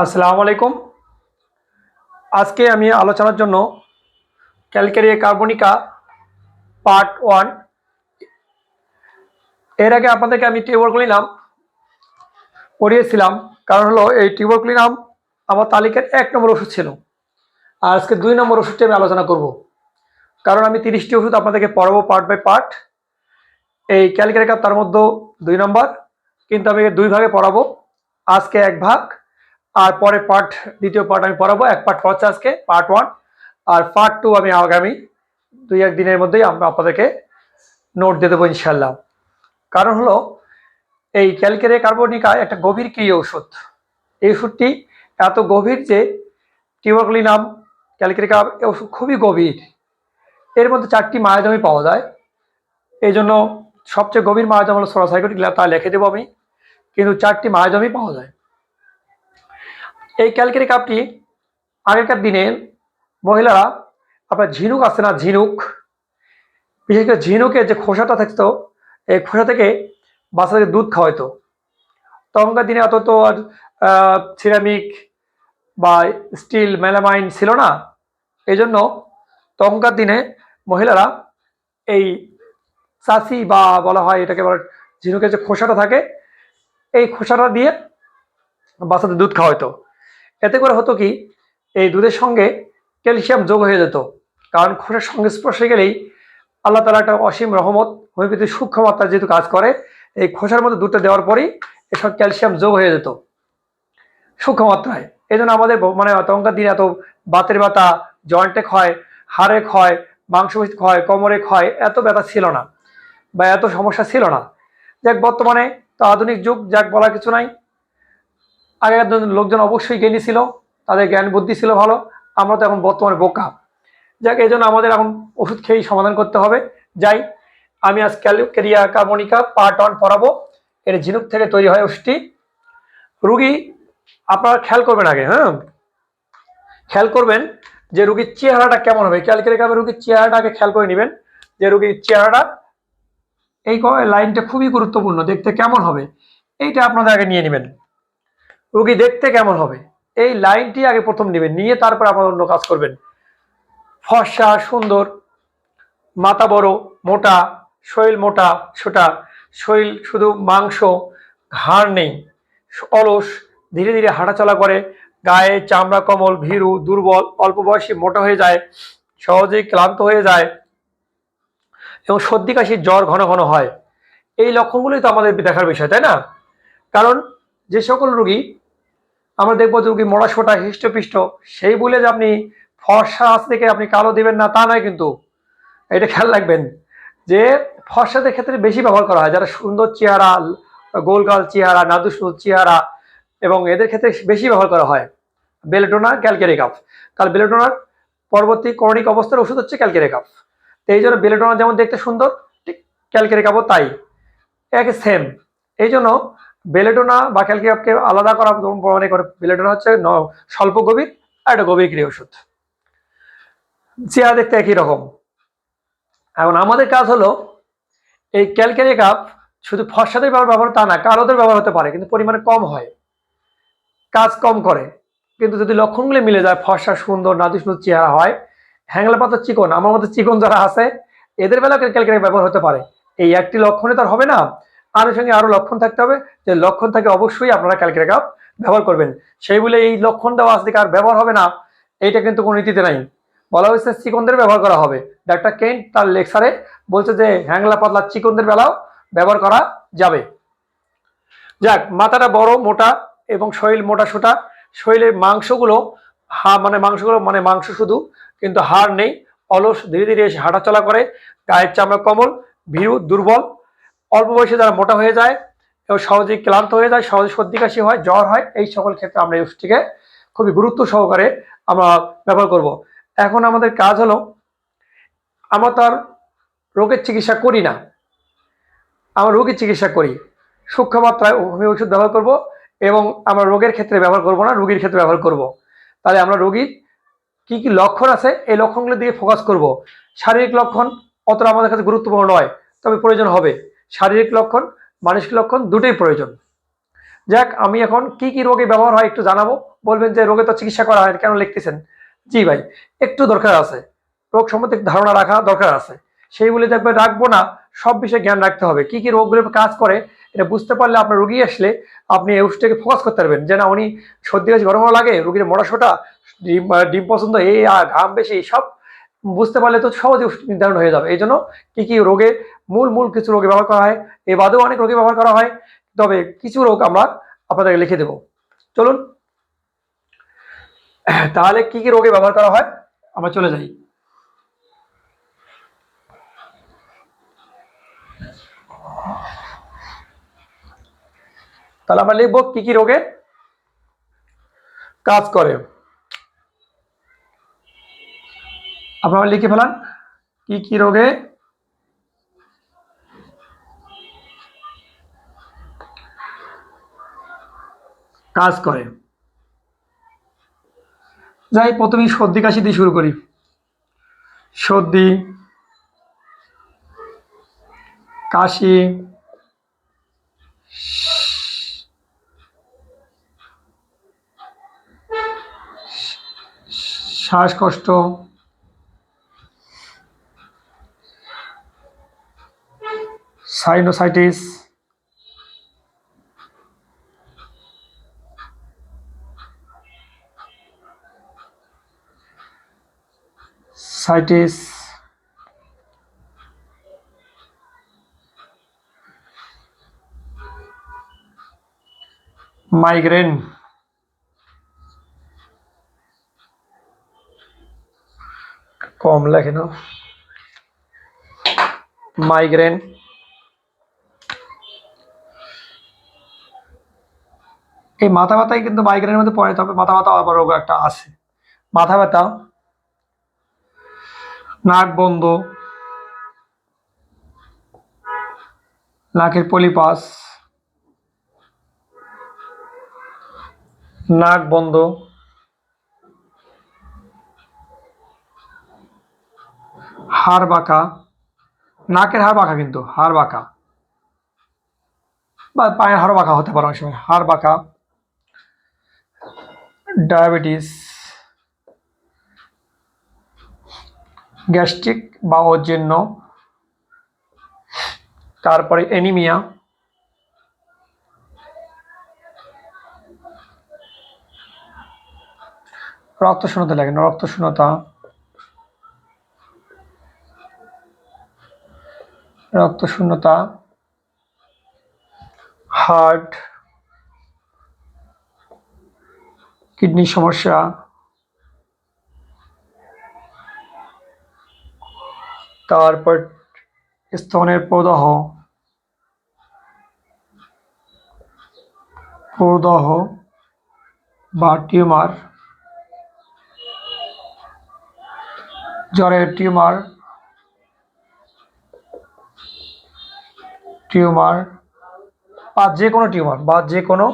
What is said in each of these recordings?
আসসালামু আলাইকুম। আজকে আমি আলোচনার জন্য ক্যালকেরিয়া কার্বনিকা পার্ট ওয়ান। এর আগে আপনাদেরকে আমি টিউবারকুলিনাম পড়িয়েছিলাম। কারণ হলো এই টিউবারকুলিনাম আমার তালিকার এক নম্বর ওষুধ ছিল। আর আজকে দুই নম্বর ওষুধটি আমি আলোচনা করব। কারণ আমি তিরিশটি ওষুধ আপনাদেরকে পড়াবো পার্ট বাই পার্ট। এই ক্যালকেরিয়া কাপ তার মধ্যে দুই নম্বর, কিন্তু আমি দুই ভাগে পড়াবো। আজকে এক ভাগ আর পরে পার্ট দ্বিতীয় পার্ট আমি পড়াবো, এক পার্ট পড়াচ্ছে আজকে পার্ট ওয়ান আর পার্ট টু আমি আগামী দুই, এক দিনের মধ্যেই আমরা আপনাদেরকে নোট দিয়ে দেবো ইনশাল্লাহ কারণ হলো, এই ক্যালকেরিয়া কার্বনিকা একটা গভীর ক্রিয়া ওষুধ এই ওষুধটি এত গভীর যে টিউবারকুলিনাম ক্যালকেরিকা ওষুধ খুবই গভীর। এর মধ্যে চারটি মায়াজমি পাওয়া যায়। এই জন্য সবচেয়ে গভীর মায়াজম হলো সোরাসাইকোটিক, তা লিখে দেবো আমি। কিন্তু চারটি মায়াজমি পাওয়া যায়। এই ক্যালকেরি কাপটি আগেকার দিনে মহিলারা, আপনার ঝিনুক আছে না ঝিনুক? বিশেষ করে ঝিনুকের যে খোসাটা থাকতো, এই খোসা থেকে বাচ্চাদের দুধ খাওয়াইতো। তখনকার দিনে অত তো আর সিরামিক বা স্টিল, মেলামাইন ছিল না। এই জন্য তখনকার দিনে মহিলারা এই চাষি বা বলা হয় এটাকে বলে ঝিনুকের যে খোসাটা থাকে, এই খোসাটা দিয়ে বাচ্চাদের দুধ খাওয়াইতো। এতে করে হতো কি, এই দুধের সঙ্গে ক্যালসিয়াম যোগ হয়ে যেত। কারণ খোসার সংস্পর্শে গেলেই আল্লাহ তালা একটা অসীম রহমত, হোমিওপ্যাথির সূক্ষ্ম মাত্রা যেহেতু কাজ করে, এই খোসার মধ্যে দুধটা দেওয়ার পরেই এসব ক্যালসিয়াম যোগ হয়ে যেত সূক্ষ্ম মাত্রায় এই জন্য আমাদের মানে তখনকার দিনে এত বাতের ব্যথা, জয়েন্টে ক্ষয়, হাড়ে ক্ষয় মাংসপেশি ক্ষয়, কোমরে ক্ষয়, এত ব্যথা ছিল না বা এত সমস্যা ছিল না। যাক, বর্তমানে তো আধুনিক যুগ, যাক, বলার কিছু নাই। আগেকার লোকজন অবশ্যই জ্ঞানী ছিল, তাদের জ্ঞান বুদ্ধি ছিল ভালো, আমরা তো এখন বর্তমানে বোকা। যাক, এই জন্য আমাদের এখন ওষুধ খেয়েই সমাধান করতে হবে। যাই, আমি আজ ক্যালিকেরিয়া কার্বনিকা পার্ট ওয়ান পড়াবো। এর ঝিনুক থেকে তৈরি হয় ওষুধটি। রুগী, আপনারা খেয়াল করবেন আগে হ্যাঁ? খেয়াল করবেন যে রুগীর চেহারাটা কেমন হবে। কাপের রুগীর চেহারাটা আগে খেয়াল করে নেবেন, যে রুগীর চেহারাটা এই লাইনটা খুবই গুরুত্বপূর্ণ, দেখতে কেমন হবে। এইটা আপনাদের আগে নিয়ে নেবেন। রুগী দেখতে কেমন হবে? এই লাইনটি আগে প্রথম নেবেন, নিয়ে তারপর আপনার অন্য কাজ করবেন। ফর্সা, সুন্দর, মাথা বড়, মোটা, শরীর মোটা, ছোটা, শরীর শুধু মাংস, ঘাড় নেই, অলস, ধীরে ধীরে হাঁটাচলা করে, গায়ে চামড়া কমল, ভীরু, দুর্বল, অল্প বয়সী, মোটা হয়ে যায়, সহজেই ক্লান্ত হয়ে যায় এবং সর্দি কাশির জ্বর ঘন ঘন হয়। এই লক্ষণগুলোই তো আমাদের দেখার বিষয়, তাই না? কারণ যে সকল রুগী আমরা দেখব যে রুগী মোড়াসোটা হৃষ্টপিষ্ট। সেই বলে যে আপনি ফর্সা আজ থেকে আপনি কালো দিবেন না, তা নয় কিন্তু। এটা খেয়াল রাখবেন যে ফর্সাদের ক্ষেত্রে বেশি ব্যবহার করা হয়। যারা সুন্দর চেহারা, গোলগাল চেহারা নাদুসু চেহারা এবং এদের ক্ষেত্রে বেশি ব্যবহার করা হয়। বেলেডোনা, ক্যালকেরি কাপ কারণ বেলেডোনার পরবর্তী করণিক অবস্থার ওষুধ হচ্ছে ক্যালকেরি কাপ তো এই জন্য বেলেডোনা যেমন দেখতে সুন্দর, ঠিক ক্যালকেরি কাপও তাই। এক সেম। এই জন্য বেলেডোনা বা ক্যালকিরাপকে আলাদা করা মনে করে, বেলেডোনা হচ্ছে স্বল্প গভীর আর একটা গভীর ক্রিয়া ওষুধ। চেহারা দেখতে একই রকম। এখন আমাদের কাজ হলো, এই ক্যালকেরি কাপ শুধু ফর্সাদের ব্যবহার ব্যবহার তা না, কালোদের ব্যবহার হতে পারে, কিন্তু পরিমাণে কম হয়। কাজ কম করে, কিন্তু যদি লক্ষণগুলি মিলে যায় ফর্সা সুন্দর নাদু সুন্দর চেহারা হয়, হ্যাংলা পাতা চিকন, আমার মতো চিকন যারা আছে, এদের বেলা ক্যালকেরি ব্যবহার হতে পারে। এই একটি লক্ষণে তার হবে না আনুষঙ্গে আরও লক্ষণ থাকতে হবে, যে লক্ষণ থাকে অবশ্যই আপনারা ক্যালকেরি কাপ ব্যবহার করবেন। সেই বলে এই লক্ষণ দেওয়া আজ থেকে আর ব্যবহার হবে না, এইটা কিন্তু কোনো নীতিতে নাই। বলা হয়েছে চিকনদের ব্যবহার করা হবে। ডাক্তার কেন্ট তার লেকচারে বলছে যে, হ্যাংলা পাতলা চিকনদের বেলাও ব্যবহার করা যাবে। যাক, মাথাটা বড়, মোটা এবং শরীর মোটা সোটা। শরীরের মাংসগুলো, হা মানে মাংসগুলো মানে মাংস শুধু, কিন্তু হাড় নেই, অলস, ধীরে ধীরে এসে হাঁটাচলা করে। গায়ের চামড়া কমল, ভীরু, দুর্বল। অল্প বয়সে যারা মোটা হয়ে যায় এবং সহজেই ক্লান্ত হয়ে যায়, সহজে সর্দি, কাশি হয়, জ্বর হয়, এই সকল ক্ষেত্রে আমরা এই ওষুধটিকে খুবই গুরুত্ব সহকারে আমরা ব্যবহার করব। এখন আমাদের কাজ হলো, আমরা তার রোগের চিকিৎসা করি না। আমরা রোগীর চিকিৎসা করি। সূক্ষ্ম মাত্রায় হোমিও ওষুধ ব্যবহার করব এবং আমরা রোগের ক্ষেত্রে ব্যবহার করব না, রোগীর ক্ষেত্রে ব্যবহার করব। তাহলে আমরা রোগীর কি কি লক্ষণ আছে, এই লক্ষণগুলোর দিকে ফোকাস করব। শারীরিক লক্ষণ অতটা আমাদের কাছে গুরুত্বপূর্ণ নয়, তবে প্রয়োজন হবে। শারীরিক লক্ষণ, মানসিক লক্ষণ দুটোই প্রয়োজন। যাক, আমি এখন কি কি রোগে ব্যবহার হয় একটু জানাব। বলবেন যে রোগে তো চিকিৎসা করা হয় কেন লিখতেছেন? জি ভাই, একটু দরকার আছে। রোগ সম্বন্ধে ধারণা রাখা দরকার আছে। সেইগুলি দেখবে রাখব না, সব বিষয়ে জ্ঞান রাখতে হবে। কি কি রোগগুলো কাজ করে, এটা বুঝতে পারলে আপনার রুগী আসলে আপনি এই ওষুধটাকে ফোকাস করতে পারবেন। যে না, উনি সর্দি কাশি, গরম লাগে, রুগীর মরাশোটা ডিম ডিম পছন্দ এই ঘাম বেশি সব বুঝতে পারলে তো সহজে ওষুধ নির্ধারণ হয়ে যাবে। এই জন্য কী কী রোগে মূল মূল কিছু রোগে ব্যবহার করা হয় এ বাদেও অনেক রোগে ব্যবহার করা হয়, তবে কিছু রোগ আমরা আপনাদেরকে লিখে দেব। চলুন, তাহলে কি কি রোগে ব্যবহার করা হয়? আমরা চলে যাই। তাহলে আমরা লিখব কি কি রোগে কাজ করে। আপনারা লিখে ফেলান, কি কি রোগে কাজ করে। যাই প্রথমেই সর্দি কাশি দিয়ে শুরু করি। সর্দি কাশি শ্বাসকষ্ট সাইনোসাইটিস সাইটিস। মাইগ্রেন। কম লেখে না। মাইগ্রেন। এই মাথা ব্যথাই কিন্তু মাইগ্রেনের মধ্যে পড়ে, তবে মাথা ব্যথা আবার রোগ একটা আছে। মাথা ব্যথা নাক বন্ধ, নাকের পলিপাস, নাক বন্ধ, হাড় বাঁকা, নাকের হাড় বাঁকা কিন্তু, হাড় বাঁকা। বা পায়ের হাড় বাঁকা হতে পারে অনেক সময়, হাড় বাঁকা। ডায়াবেটিস। গ্যাস্ট্রিক বা অজীর্ণ, তারপরে অ্যানিমিয়া রক্ত শূন্যতা লাগে না রক্ত শূন্যতা রক্ত শূন্যতা হার্ট কিডনির সমস্যা তারপর স্তনের প্রদাহ প্রদাহ বা টিউমার, জ্বরের টিউমার টিউমার বা যে কোনো টিউমার বা যে কোনো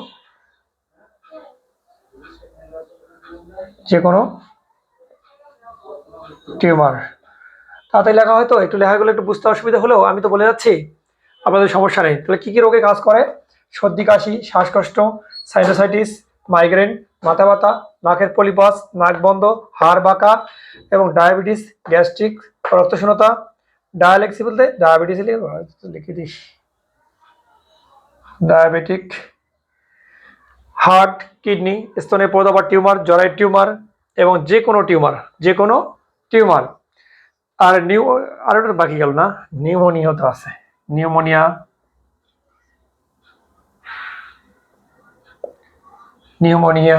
যে কোনো টিউমার। তাতে লেখা হয়তো একটু লেখা লেখাগুলো একটু বুঝতে অসুবিধা হলেও আমি তো বলে যাচ্ছি, আপনাদের সমস্যা নেই। তাহলে কী কী রোগে কাজ করে? সর্দি, কাশি, শ্বাসকষ্ট সাইনোসাইটিস মাইগ্রেন মাথা ব্যথা, নাকের পলিপাস, নাক বন্ধ, হাড় বাঁকা এবং ডায়াবেটিস গ্যাস্ট্রিক রক্তশূন্যতা ডায়ালেক্সি বলতে ডায়াবেটিস লিখে দিস। ডায়াবেটিক হার্ট কিডনি স্তনের পর্দা বা টিউমার জরায়ের টিউমার এবং যে কোনো টিউমার যে কোনো টিউমার আর নিউ, আর একটা বাকি গেল না? নিউমোনিয়া তো আছে। নিউমোনিয়া। নিউমোনিয়া।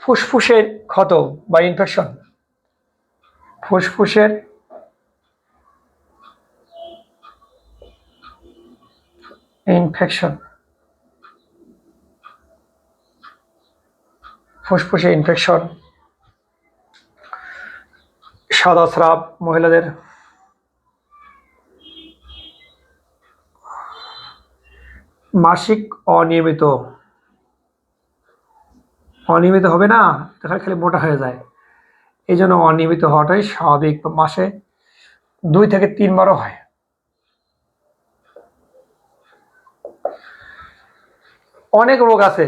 ফুসফুসের ক্ষত বা ইনফেকশন ফুসফুসের ইনফেকশন ফুসফুসে ইনফেকশন সাদা স্রাব মহিলাদের। মাসিক অনিয়মিত। অনিয়মিত হবে না খালি খালি মোটা হয়ে যায়। এই জন্য অনিয়মিত হওয়াটাই স্বাভাবিক মাসে দুই থেকে তিনবারও হয়। অনেক রোগ আছে,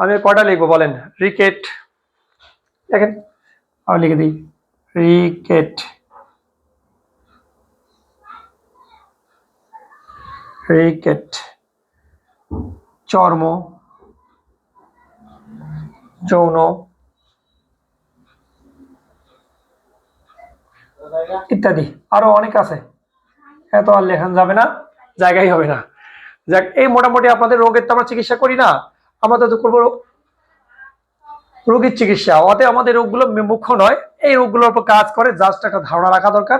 আমি কয়টা লিখব বলেন? রিকেট, দেখেন, আমি লিখে দিই। রিকেট রিকেট চর্ম। যৌন। ইত্যাদি। আরও অনেক আছে। এত আর লেখান যাবে না, জায়গাই হবে না। যাক, এই মোটামুটি আপনাদের রোগের তো আমরা চিকিৎসা করি না। আমাদের তো করব রোগীর চিকিৎসা। অতএব আমাদের রোগগুলো মুখ্য নয়। এই রোগগুলোর উপর কাজ করে জাস্ট একটা ধারণা রাখা দরকার,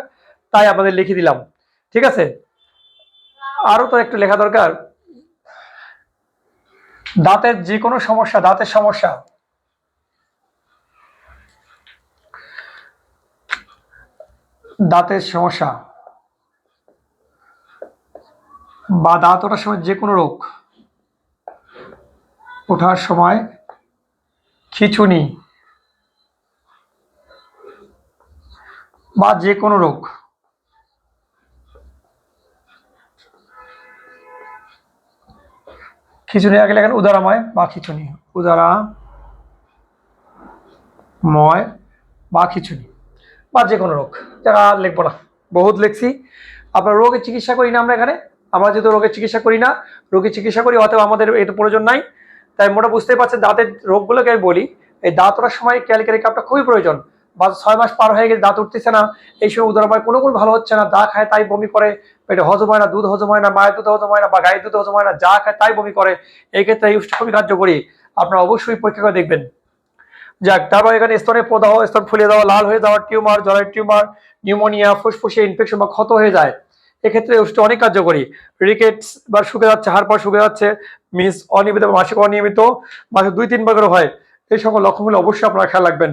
তাই আপনাদের লিখে দিলাম। ঠিক আছে? আরও তো একটু লেখা দরকার। দাঁতের যে কোনো সমস্যা, দাঁতের সমস্যা। দাঁতের সমস্যা। বা দাঁত ওঠার সময় যে কোনো রোগ। ওঠার সময় খিঁচুনি। বা যে কোনো রোগ। খিচুনি আগে লেখেন উদারাময় বা খিচুনি উদারা ময় বা খিচুনি বা যে কোনো রোগ। যারা আর লিখব না। বহুত লিখছি। আপনার রোগের চিকিৎসা করি না আমরা এখানে। আমরা যেহেতু রোগের চিকিৎসা করি না, রোগের চিকিৎসা করি, অতএব আমাদের এটা প্রয়োজন নাই। তাই মোটা বুঝতেই পারছেন, দাঁতের রোগগুলোকে আমি বলি। এই দাঁত সময় ক্যালকারি কাপটা খুবই প্রয়োজন। বা ছয় মাস পার হয়ে গেছে, দাঁত উঠতেছে না, এই সময় উদরময় কোনো কোনো ভালো হচ্ছে না, দা খায় তাই বমি করে, পেটে হজম হয় না, দুধ হজম হয় না, মায়ের দুধ হজম হয় না, বা গায়ের দুধ হজম হয় না, যা খায় তাই বমি করে, এই ক্ষেত্রে এই ওষুধ খুবই কার্যকরী, আপনারা অবশ্যই পরীক্ষা করে দেখবেন। যাক, তারপর এখানে স্তনের প্রদাহ, স্তন ফুলে যাওয়া লাল হয়ে যাওয়া, টিউমার জলের টিউমার, নিউমোনিয়া, ফুসফুসে ইনফেকশন বা ক্ষত হয়ে যায়, এক্ষেত্রে ওষুধটা অনেক কার্যকরী রিকেটস বা শুকে যাচ্ছে, হাড় পা শুকে যাচ্ছে মিস অনিয়মিত মাসিক অনিয়মিত, মাসে দুই তিনবার করে হয়, এই সকল লক্ষণগুলো অবশ্যই আপনারা খেয়াল রাখবেন।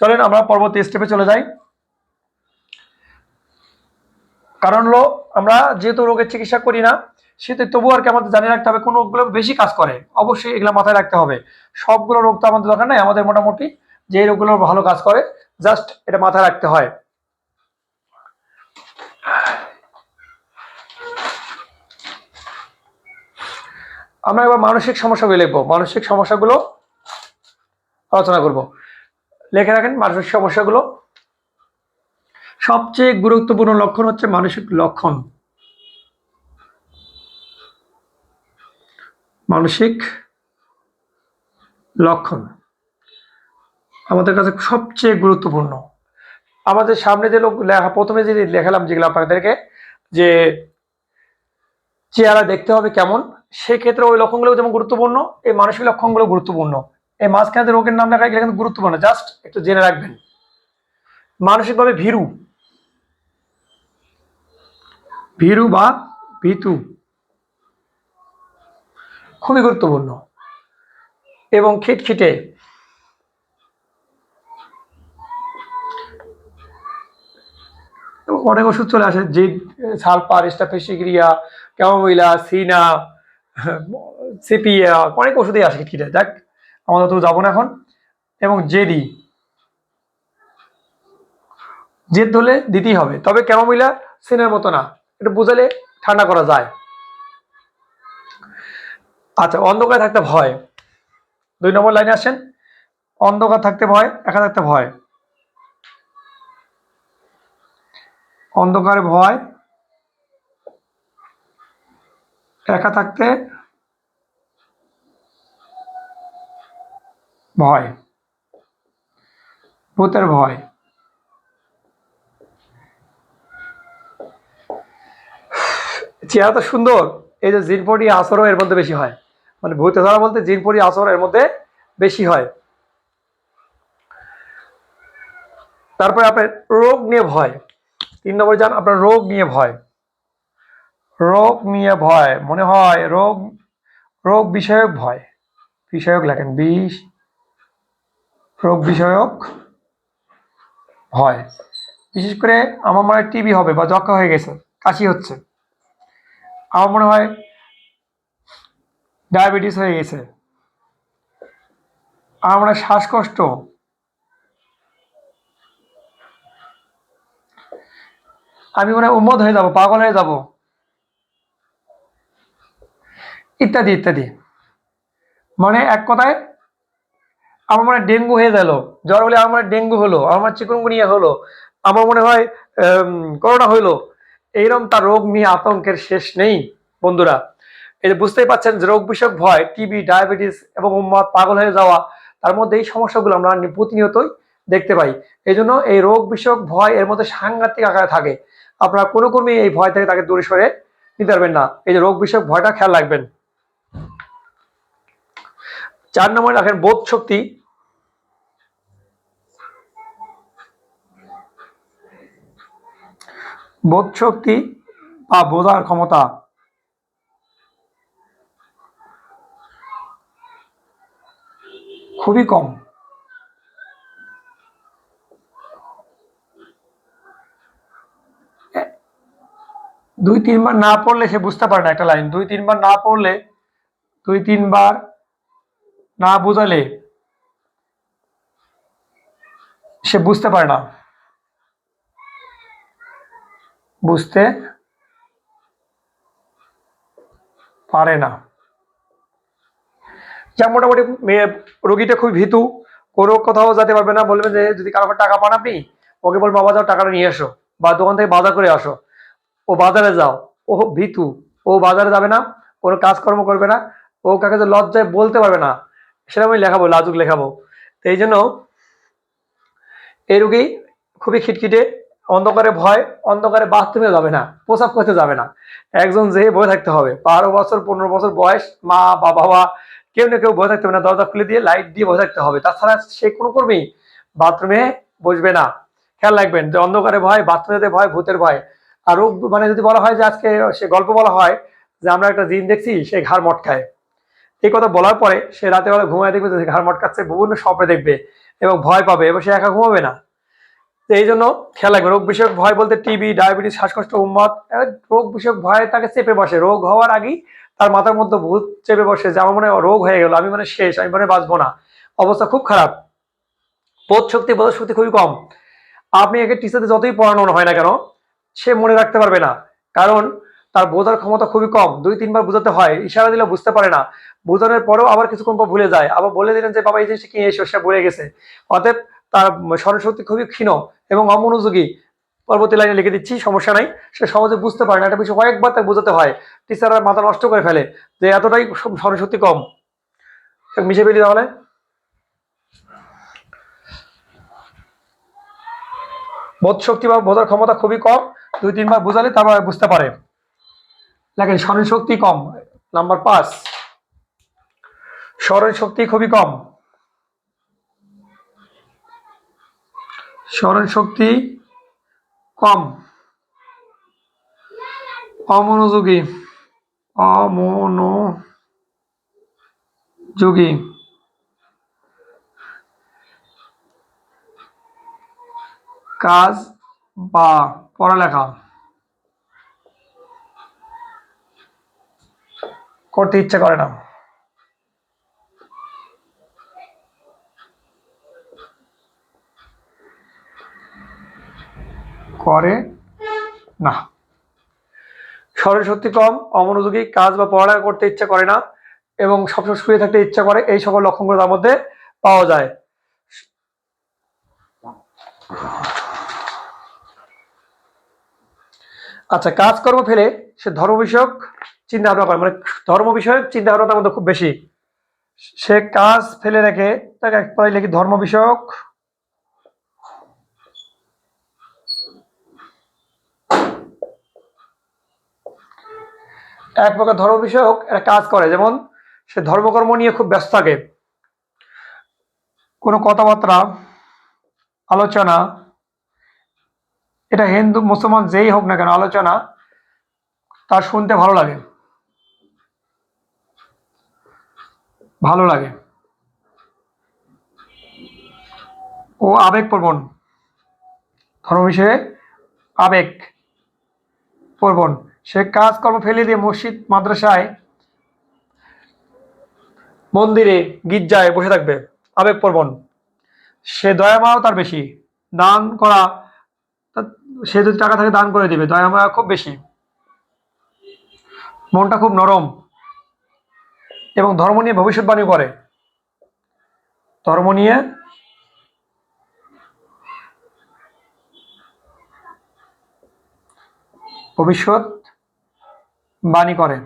চলেন আমরা পরবর্তী স্টেপে চলে যাই। কারণ হলো, আমরা যেহেতু রোগের চিকিৎসা করি না, সেহেতু তবু আর কি আমাদের জানিয়ে রাখতে হবে কোন রোগগুলো বেশি কাজ করে, অবশ্যই এগুলো মাথায় রাখতে হবে। সবগুলো রোগ তো আমাদের দরকার নাই, আমাদের মোটামুটি যে রোগগুলো ভালো কাজ করে জাস্ট এটা মাথায় রাখতে হয়। আমরা এবার মানসিক সমস্যাগুলো লিখব। মানসিক সমস্যাগুলো আলোচনা করব। লেখে রাখেন মানসিক সমস্যাগুলো। সবচেয়ে গুরুত্বপূর্ণ লক্ষণ হচ্ছে মানসিক লক্ষণ। মানসিক লক্ষণ আমাদের কাছে সবচেয়ে গুরুত্বপূর্ণ। আমাদের সামনে যে লোক লেখা, প্রথমে যে লেখালাম যেগুলো আপনাদেরকে, যে চেহারা দেখতে হবে কেমন, সেক্ষেত্রে ওই লক্ষণগুলো যেমন গুরুত্বপূর্ণ, এই মানসিক লক্ষণগুলো গুরুত্বপূর্ণ। এই মাঝখানে রোগের নাম লেখা কিন্তু গুরুত্বপূর্ণ। জাস্ট একটু জেনে রাখবেন। মানসিকভাবে ভীরু। ভীরু বা ভীতু। খুবই গুরুত্বপূর্ণ। এবং খিটখিটে। অনেক ওষুধ চলে আসে যে sulphur, staphysagria, chamomilla, cina sepia অনেক ওষুধই আসে খিটখিটে। দেখ আমাদের তো যাব না এখন। এবং জেদি জেদ ধরলে দিতেই হবে। তবে ক্যামোমিলা সিনের মতো না। এটা বুঝালে ঠান্ডা করা যায়। আচ্ছা অন্ধকারে থাকতে ভয়। দুই নম্বর লাইনে আসেন। অন্ধকার থাকতে ভয়, একা থাকতে ভয়। অন্ধকারে ভয়, একা থাকতে ভয়। ভূতের ভয়। চেহারা তো সুন্দর, এই যে জিনপরি আসরও এর মধ্যে বেশি হয়। মানে ভূতে ধরা বলতে জিনপরি আসর এর মধ্যে বেশি হয়। তারপরে আপনার রোগ নিয়ে ভয়। তিন নম্বর যান আপনার রোগ নিয়ে ভয়। রোগ নিয়ে ভয়, মনে হয় রোগ রোগ বিষয়ক ভয়। বিষয়ক লেখেন বিষ রোগ বিষয়ক হয়। বিশেষ করে আমার মনে হয় টিবি হবে বা যক্ষা হয়ে গেছে, কাশি হচ্ছে। আমার মনে হয় ডায়াবেটিস হয়ে গেছে। আমার মনে হয় শ্বাসকষ্ট। আমি মনে হয় উন্মদ হয়ে যাব, পাগল হয়ে যাব। ইত্যাদি ইত্যাদি। মানে এক কথায় আমার মনে হয় ডেঙ্গু হয়ে গেল। জ্বর হলে আমার ডেঙ্গু হলো, আমার চিকুনগুনিয়া হলো, আমার মনে হয় করোনা হইল। এইরকম তার রোগ নিয়ে আতঙ্কের শেষ নেই, বন্ধুরা। যে বুঝতেই পারছেন যে রোগ বিষয়ক ভয় টিবি ডায়াবেটিস এবং উম্মাদ পাগল হয়ে যাওয়া, তার মধ্যে এই সমস্যাগুলো আমরা প্রতিনিয়তই দেখতে পাই। এই জন্য এই রোগ বিষয়ক ভয় এর মধ্যে সাংঘাতিক আকারে থাকে। আপনারা কোনো কর্মী এই ভয় থেকে তাকে দূরে সরে নিতে পারবেন না। এই যে রোগ বিষয়ক ভয়টা খেয়াল রাখবেন। চার নম্বরে রাখেন বোধ শক্তি। বোধ শক্তি বা বোঝার ক্ষমতা। খুবই কম। দুই, তিনবার না পড়লে সে বুঝতে পারে না একটা লাইন। দুই, তিনবার না পড়লে, দুই, তিনবার না বোঝালে সে বুঝতে পারে না। বুঝতে পারে না। যা মোটামুটি রোগীটা খুব ভীতু, কোনো কোথাও যেতে পারবে না, বলবে যে যদি কারও টাকা পান আপনি, ওকে বলব, বাবা, যাও টাকাটা নিয়ে এসো, বা দোকান থেকে বাজার করে আসো। ও বাজারে যাও, ও ভীতু, ও বাজারে যাবে না, কোনো কাজকর্ম করবে না, ও কাকে যে লজ্জায় বলতে পারবে না, সেটা আমি লেখাবো, লাজুক লেখাবো। তো এই জন্য এই রুগী খুবই খিটখিটে অন্ধকারে ভয়, অন্ধকারে বাথরুমে যাবে না, প্রসাব করতে যাবে না। একজন যে বয়ে থাকতে হবে। বারো বছর, পনেরো বছর বয়স, মা বা বাবা, কেউ না কেউ বসে থাকতে হবে না, দরজা খুলে দিয়ে লাইট দিয়ে বসে থাকতে হবে। তাছাড়া সে কোনো কর্মী বাথরুমে বসবে না। খেয়াল রাখবেন যে অন্ধকারে ভয়, বাথরুমে ভয়, ভূতের ভয়। আর রোগ মানে যদি বলা হয় যে আজকে সে গল্প বলা হয় যে আমরা একটা জিন দেখছি, সে ঘাড় মটকায়। এই কথা বলার পরে সে রাতে বেলা ঘুমায় দেখবে যে ঘাড় মটকাচ্ছে, বিভিন্ন স্বপ্নে দেখবে এবং ভয় পাবে এবং সে একা ঘুমাবে না। তো এই জন্য খেয়াল রাখবে। রোগ বিষয়ক ভয় বলতে টিবি ডায়াবেটিস শ্বাসকষ্ট, উম্মত রোগ বিষয়ক ভয় তাকে চেপে বসে। রোগ হওয়ার আগেই তার মাথার মধ্যে ভূত চেপে বসে, যে আমার মনে রোগ হয়ে গেল। আমি মানে শেষ, আমি মানে বাঁচবো না। অবস্থা খুব খারাপ। বোধ শক্তি বোধ শক্তি খুবই কম। আপনি একে টিচারদের যতই পড়ানো হয় না কেন, সে মনে রাখতে পারবে না। কারণ তার বোঝার ক্ষমতা খুবই কম। দুই, তিনবার বোঝাতে হয়, ইশারা দিলে বুঝতে পারে না। বোঝানোর পরেও আবার কিছুক্ষণ পর ভুলে যায়। আবার বলে দিলেন যে, বাবা, এই জিনিসটা কি? এসে সে ভুলে গেছে। অতএব তার স্মরণশক্তি খুবই ক্ষীণ এবং অমনোযোগী। পরবর্তী লাইনে লিখে দিচ্ছি, সমস্যা নাই, সে সহজে বুঝতে পারে না। একটা বিষয় কয়েকবার তাকে বোঝাতে হয়। টিচাররা মাথা নষ্ট করে ফেলে যে এতটাই স্মরণশক্তি কম। মিশে ফেলি তাহলে। বোধ শক্তি বা বোঝার ক্ষমতা খুবই কম। দুই, তিনবার বোঝালে তারপর বুঝতে পারে। দেখেন স্মরণ শক্তি কম, নাম্বার পাঁচ। স্মরণ শক্তি খুবই কম। স্মরণ শক্তি কম। অমনোযোগী। অমনোযোগী। কাজ বা পড়ালেখা। করতে ইচ্ছা করে না। করে না। স্মরণশক্তি কম, অমনোযোগী, কাজ বা পড়ালেখা করতে ইচ্ছা করে না এবং সবসময় শুয়ে থাকতে ইচ্ছা করে, এই সকল লক্ষণগুলো তার মধ্যে পাওয়া যায়। আচ্ছা কাজকর্ম ফেলে সে ধর্ম বিষয়ক চিন্তা ভাবনা করে মানে ধর্ম বিষয়ক চিন্তা ভাবনা তার মধ্যে খুব বেশি। সে কাজ ফেলে রেখে তাকে এক লিখি ধর্ম বিষয়ক এক প্রকার ধর্ম বিষয়ক একটা কাজ করে। যেমন সে ধর্মকর্ম নিয়ে খুব ব্যস্ত থাকে। কোনো কথাবার্তা, আলোচনা, এটা হিন্দু, মুসলমান যেই হোক না কেন, আলোচনা তার শুনতে ভালো লাগে। ভালো লাগে। ও আবেগপ্রবণ ধর্ম বিষয়ে আবেগ প্রবণ। সে কাজকর্ম ফেলে দিয়ে মসজিদ, মাদ্রাসায়, মন্দিরে, গির্জায় বসে থাকবে। আবেগপ্রবণ সে দয়ামাও তার বেশি। দান করা সে যদি টাকা থাকে দান করে দিবে। দয়ামায়া খুব বেশি। মনটা খুব নরম এবং ধর্ম নিয়ে ভবিষ্যৎবাণী করে। ধর্ম নিয়ে ভবিষ্যৎ বাণী করে।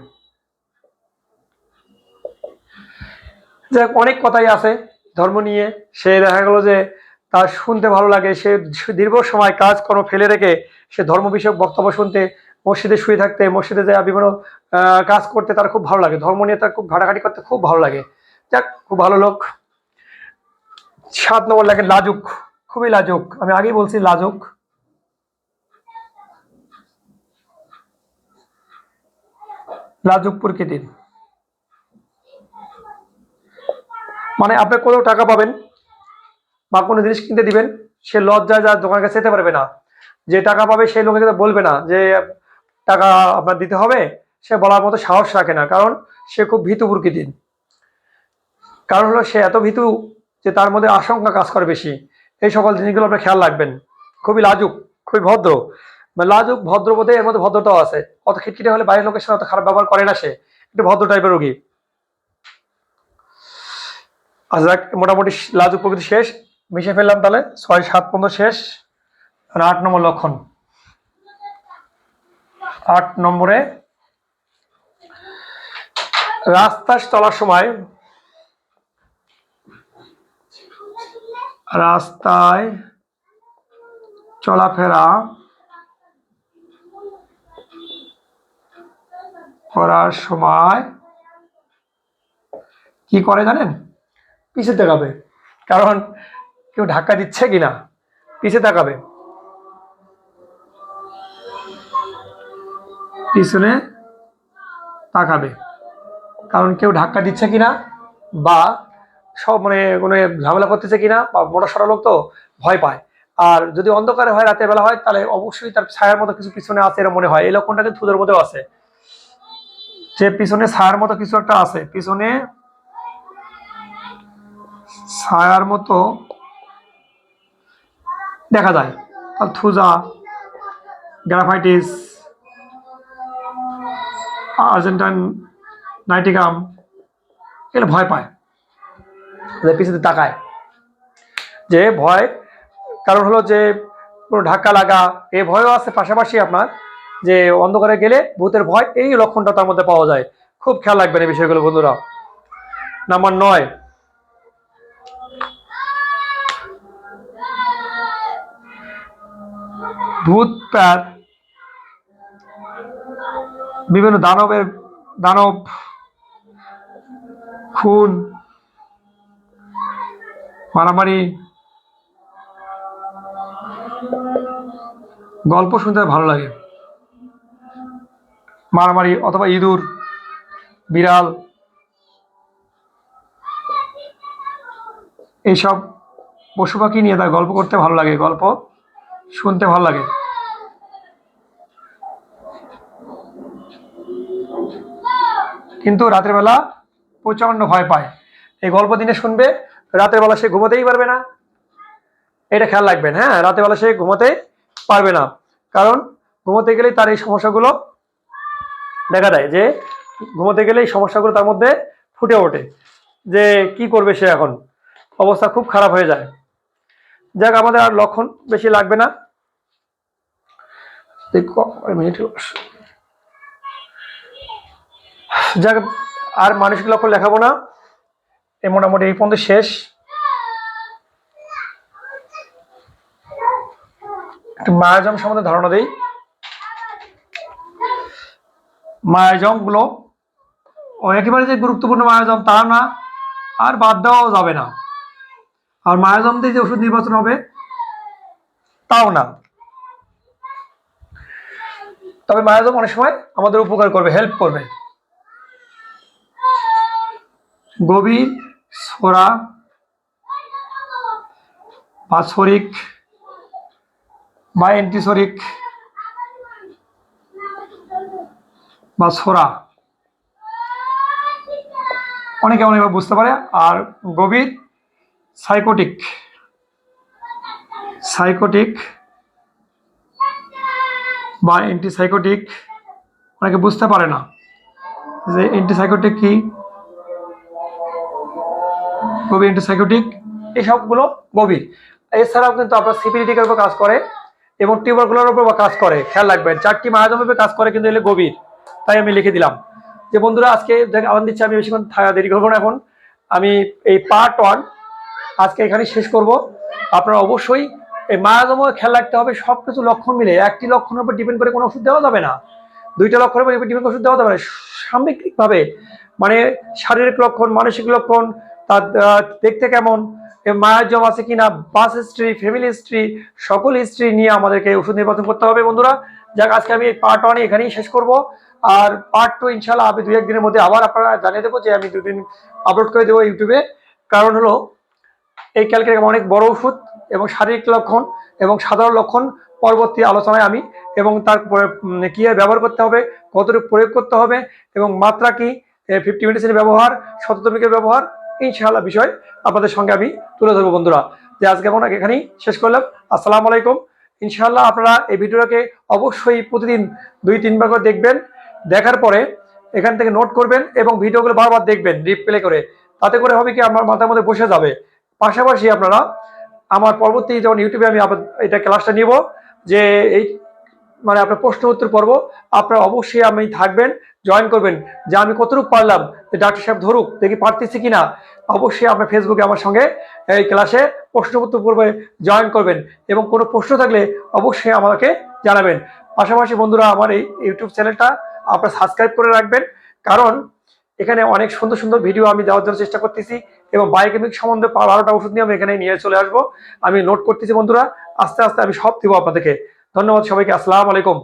যাক, অনেক কথাই আছে ধর্ম নিয়ে। সে দেখা গেল যে তার শুনতে ভালো লাগে, সে দীর্ঘ সময় কাজ কর্ম ফেলে রেখে সে ধর্ম বিষয়ক বক্তব্য শুনতে, মসজিদে শুয়ে থাকতে, মসজিদে যায় বিভিন্ন কাজ করতে তার খুব ভালো লাগে। ধর্ম নিয়ে তার খুব ঘাটাঘাটি করতে খুব ভালো লাগে। যাক, খুব ভালো লোক। সাত নম্বর লাগে লাজুক। খুবই লাজুক। আমি আগেই বলছি লাজুক। লাজুক প্রকৃতির মানে আপনি কোথাও টাকা পাবেন বা কোনো জিনিস কিনতে দিবেন, সে লজ্জায় যা দোকানের কাছে যেতে পারবে না। যে টাকা পাবে সেই লোকের বলবে না যে টাকা আপনার দিতে হবে, সে বলার মতো সাহস রাখে না, কারণ সে খুব ভীতু প্রকৃতির। কারণ হলো সে এত ভীতু যে তার মধ্যে আশঙ্কা কাজ করে বেশি। এই সকল জিনিসগুলো আপনি খেয়াল রাখবেন। খুবই লাজুক, খুবই ভদ্র। লাজুক ভদ্র বোধে এর মধ্যে ভদ্রতাও আছে। অত খিটখিটে হলে বাইরের লোকের সাথে অত খারাপ ব্যবহার করে না সে। একটু ভদ্র টাইপের রোগী। আচ্ছা মোটামুটি লাজুক প্রকৃতি শেষ। মিশে ফেললাম তাহলে। ছয়, সাত পর্যন্ত শেষ। আট নম্বর লক্ষণ। আট নম্বরে, রাস্তা চলার সময় রাস্তায় চলাফেরা করার সময় কি করে জানেন? পিছে তাকাবে। কারণ কেউ ধাক্কা দিচ্ছে কিনা? পিছে তাকাবে। পিছনে তাকাবে। কারণ কেউ ধাক্কা দিচ্ছে কিনা বা সব মানে কোনো ঝামেলা করতেছে কিনা বা মোটা সরা লোক তো ভয় পায়। আর যদি অন্ধকারে হয়, রাতের বেলা হয়, তাহলে অবশ্যই তার ছায়ার মতো কিছু পিছনে আছে এরকম মনে হয়। এই লক্ষণটা কিন্তু থুদের আছে। যে পিছনে ছায়ার মতো কিছু একটা আছে, পিছনে ছায়ার মতো দেখা যায়। আর থুজা গ্রাফাইটিস, আর্জেন্টাইন নাইটিকাম এগুলো ভয় পায়। পিছনে তাকায়। যে ভয়, কারণ হলো যে কোনো ধাক্কা লাগা, এ ভয়ও আছে পাশাপাশি আপনার। যে অন্ধকারে গেলে ভূতের ভয়, এই লক্ষণটা তার মধ্যে পাওয়া যায়। খুব খেয়াল রাখবেন এই বিষয়গুলো, বন্ধুরা। নাম্বার নয়। ভূত প্যার বিভিন্ন দানবের, দানব খুন, মারামারি, গল্প শুনতে ভালো লাগে। মারামারি অথবা ইঁদুর, বিড়াল, এইসব পশু পাখি নিয়ে তার গল্প করতে ভালো লাগে, গল্প শুনতে ভালো লাগে। কিন্তু রাতের বেলা প্রচণ্ড ভয় পায়। এই গল্প দিনে শুনবে, রাতের বেলা সে ঘুমোতেই পারবে না। এটা খেয়াল রাখবেন হ্যাঁ রাতের বেলা সে ঘুমোতে পারবে না। কারণ ঘুমোতে গেলেই তার এই সমস্যাগুলো দেখা দেয় যে ঘুমোতে গেলে এই সমস্যাগুলো তার মধ্যে ফুটে ওঠে। যে কি করবে সে এখন? অবস্থা খুব খারাপ হয়ে যায়। যাক, আমাদের আর লক্ষণ বেশি লাগবে না। যাক, আর মানসিক লক্ষণ লেখাবো না। এই মোটামুটি এই পর্যন্ত শেষ। মায়াজম সম্বন্ধে ধারণা দেই। মায়াজমগুলো ও, একেবারে যে গুরুত্বপূর্ণ মায়াজম তা না, আর বাদ দেওয়াও যাবে না। আর মায়াজম দিয়ে যে ওষুধ নির্বাচন হবে, তাও না। তবে মায়াজম অনেক সময় আমাদের উপকার করবে হেল্প করবে। গভীর, সোরা বাৎসরিক বা অ্যান্টিসরিক বা সোরা। অনেকে অনেকভাবে বুঝতে পারে। আর গভীর সাইকোটিক সাইকোটিক বা অ্যান্টিসাইকোটিক অনেকে বুঝতে পারে না। যে অ্যান্টিসাইকোটিক কি? গভীর ইন্টারসাইকোটিক এই সবগুলো গভীর। এছাড়াও কিন্তু আপনার সিপিলিটিকের উপর কাজ করে এবং টিউবারগুলোর উপর কাজ করে। খেয়াল রাখবেন, চারটি মায়াজমের উপর কাজ করে কিন্তু এগুলো গভীর। তাই আমি লিখে দিলাম যে বন্ধুরা, আজকে আওয়াজ দিচ্ছি আমি বেশিক্ষণ দেরি করব না এখন। আমি এই পার্ট ওয়ান আজকে এখানে শেষ করব। আপনারা অবশ্যই এই মায়াজমও খেয়াল রাখতে হবে সব কিছু লক্ষণ মিলে। একটি লক্ষণের উপর ডিপেন্ড করে কোনো ওষুধ দেওয়া যাবে না। দুইটা লক্ষণের উপর ডিপেন্ড করে ওষুধ দেওয়া যাবে না। সামগ্রিকভাবে মানে শারীরিক লক্ষণ, মানসিক লক্ষণ, তার দেখতে কেমন মায়াজম আছে কিনা, বাস হিস্ট্রি ফ্যামিলি হিস্ট্রি সকল হিস্ট্রি নিয়ে আমাদেরকে ওষুধ নির্বাচন করতে হবে বন্ধুরা। যাক, আজকে আমি পার্ট ওয়ান এখানেই শেষ করব। আর পার্ট টু ইনশাল্লাহ আমি দু একদিনের মধ্যে আবার আপনারা জানিয়ে দেবো যে আমি দুদিন আপলোড করে দেবো ইউটিউবে। কারণ হলো এই ক্যালকুলেটার অনেক বড় ওষুধ এবং শারীরিক লক্ষণ এবং সাধারণ লক্ষণ পরবর্তী আলোচনায় আমি এবং তারপরে উম, কি ব্যবহার করতে হবে কতটুকু প্রয়োগ করতে হবে এবং মাত্রা কি ফিফটি মেডিসিনের ব্যবহার শততমিকের ব্যবহার ইনশাআল্লাহ বিষয় আপনাদের সঙ্গে আমি তুলে ধরবো বন্ধুরা। যে আজকে আমরা এখানেই শেষ করলাম। আসসালামু আলাইকুম। ইনশাআল্লাহ আপনারা এই ভিডিওটাকে অবশ্যই প্রতিদিন দুই তিনবার করে দেখবেন। দেখার পরে এখান থেকে নোট করবেন এবং ভিডিওগুলো বারবার দেখবেন রিপ্লে করে। তাতে করে হবে কি আমার মাথার মধ্যে বসে যাবে। পাশাপাশি আপনারা আমার পরবর্তী যখন ইউটিউবে আমি এটা ক্লাসটা নিব, যে এই মানে আপনার প্রশ্ন উত্তর পর্ব, আপনারা অবশ্যই আমি থাকবেন জয়েন করবেন। যে আমি কতটুকু পারলাম, যে ডাক্তার সাহেব ধরুক, দেখি পারতেছি কিনা, অবশ্যই আপনার ফেসবুকে আমার সঙ্গে এই ক্লাসে প্রশ্ন উত্তর পর্বে জয়েন করবেন এবং কোনো প্রশ্ন থাকলে অবশ্যই আমাকে জানাবেন। পাশাপাশি বন্ধুরা, আমার এই ইউটিউব চ্যানেলটা আপনারা সাবস্ক্রাইব করে রাখবেন। কারণ এখানে অনেক সুন্দর সুন্দর ভিডিও আমি দেওয়ার জন্য চেষ্টা করতেছি এবং বায়োকেমিক সম্বন্ধে বারোটা ওষুধ নিয়ে আমি এখানে নিয়ে চলে আসব। আমি নোট করতেছি বন্ধুরা, আস্তে আস্তে আমি সব দিব আপনাদেরকে। ধন্যবাদ সবাইকে, আসসালাম আলাইকুম।